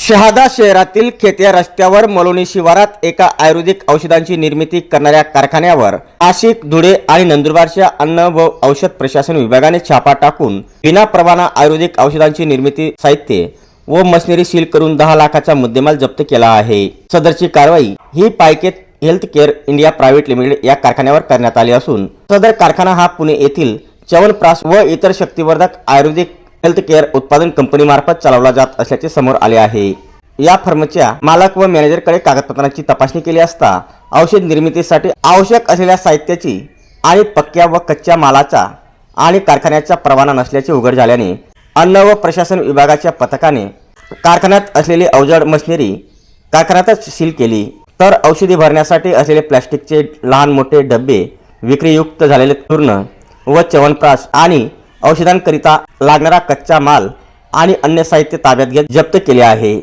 शहादा शहरातील खेत्या रस्त्यावर मलोनी शिवारात एका आयुर्वेदिक औषधांची निर्मिती करणाऱ्या कारखान्यावर आशिक धुळे आणि नंदुरबारच्या अन्न व औषध प्रशासन विभागाने छापा टाकून विना परवाना आयुर्वेदिक औषधांची निर्मिती साहित्य व मशिनरी सील करून दहा लाखाचा मुद्देमाल जप्त केला आहे. सदरची कारवाई ही पायकेत health care India private limited या कारखान्यावर करण्यात आली असून सदर कारखाना हा पुणे येथील च्यवनप्रास व इतर शक्तिवर्धक आयुर्वेदिक हेल्थ केअर उत्पादन कंपनीमार्फत चालवला जात असल्याचे समोर आले आहे. या फर्मच्या मालक व मॅनेजरकडे कागदपत्रांची तपासणी केली असता औषध निर्मितीसाठी आवश्यक असलेल्या साहित्याची आणि पक्क्या व कच्च्या मालाचा आणि कारखान्याचा परवाना नसल्याचे उघड झाल्याने अन्न व प्रशासन विभागाच्या पथकाने कारखान्यात असलेली अवजड मशिनरी कारखान्यातच सील केली. तर औषधी भरण्यासाठी असलेले प्लॅस्टिकचे लहान मोठे डबे विक्रीयुक्त झालेले चूर्ण व च्यवनप्राश आणि औषधांकरिता लागणारा कच्चा माल आणि अन्य साहित्य ताब्यात घेत जप्त केले आहे.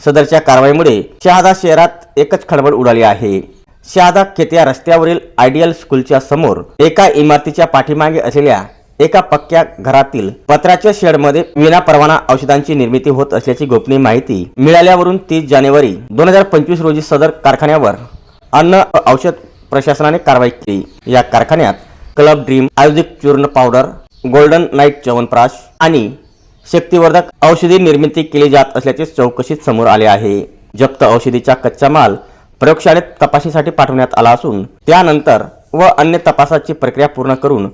सदरच्या कारवाईमुळे शहादा शहरात एकच खळबळ उडाली आहे. शहादा खेत्या रस्त्यावरील आयडियल स्कूलच्या समोर एका इमारतीच्या पाठीमागे असलेल्या एका पक्क्या घरातील पत्र्याच्या शेडमध्ये विनापरवाना औषधांची निर्मिती होत असल्याची गोपनीय माहिती मिळाल्यावरून तीस जानेवारी दोन हजार पंचवीस रोजी सदर कारखान्यावर अन्न औषध प्रशासनाने कारवाई केली. या कारखान्यात क्लब ड्रीम आयुर्वेदिक चूर्ण पावडर गोल्डन नाईट च्यवनप्राश आणि शक्तिवर्धक औषधी निर्मिती केली जात असल्याचे चौकशीत समोर आले आहे. जप्त औषधीचा कच्चा माल प्रयोगशाळेत तपासणीसाठी पाठवण्यात आला असून त्यानंतर व अन्य तपासाची प्रक्रिया पूर्ण करून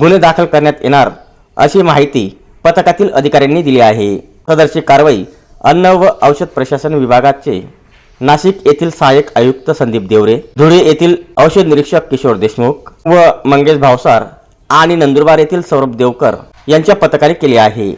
गुन्हे दाखल करण्यात येणार अशी माहिती पथकातील अधिकाऱ्यांनी दिली आहे. सदरची कारवाई अन्न व औषध प्रशासन विभागाचे नाशिक येथील सहाय्यक आयुक्त संदीप देवरे धुळे येथील औषध निरीक्षक किशोर देशमुख व मंगेश भावसार आणि नंदुरबार येथील सौरभ देवकर यांच्या पथकाने केली आहे.